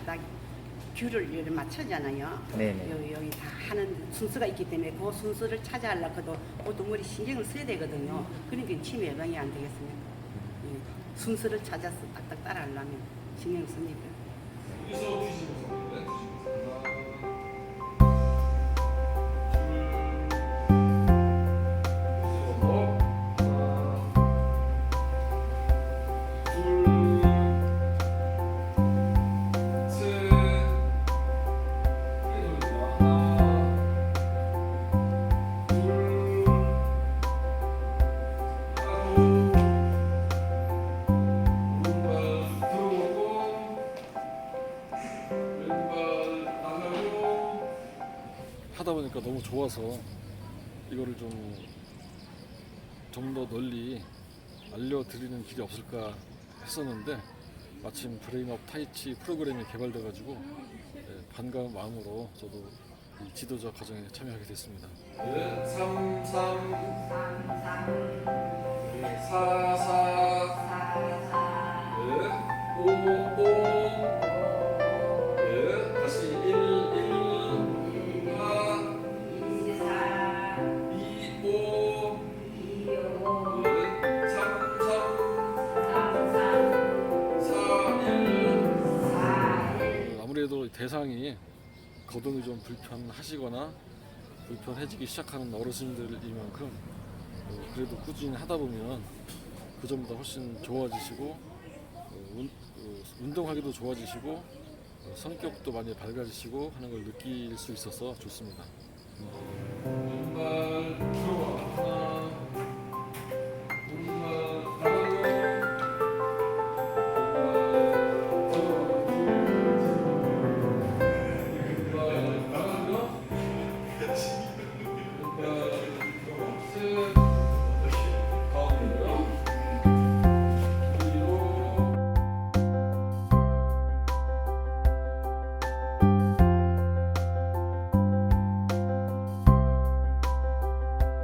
요 딱딱 귤을 이렇게 맞추잖아요. 네네. 여기, 여기 다 하는 순서가 있기 때문에 그 순서를 찾아하려고도 오동머리 신경을 써야 되거든요. 그러니까 치매 예방이 안 되겠습니까? 예, 순서를 찾아서 딱딱 따라하려면 신경 쓰니까. 여기서 뒤집어서 네, 뒤집 하다 보니까 너무 좋아서 이거를 좀 좀 더 널리 알려드리는 길이 없을까 했었는데 마침 브레인업 타이치 프로그램이 개발돼가지고 예, 반가운 마음으로 저도 이 지도자 과정에 참여하게 됐습니다. 네, 3, 3, 4, 4, 대상이 거동이 좀 불편하시거나 불편해지기 시작하는 어르신들이만큼 어, 그래도 꾸준히 하다 보면 그 점보다 훨씬 좋아지시고 어, 운, 어, 운동하기도 좋아지시고 어, 성격도 많이 밝아지시고 하는 걸 느낄 수 있어서 좋습니다.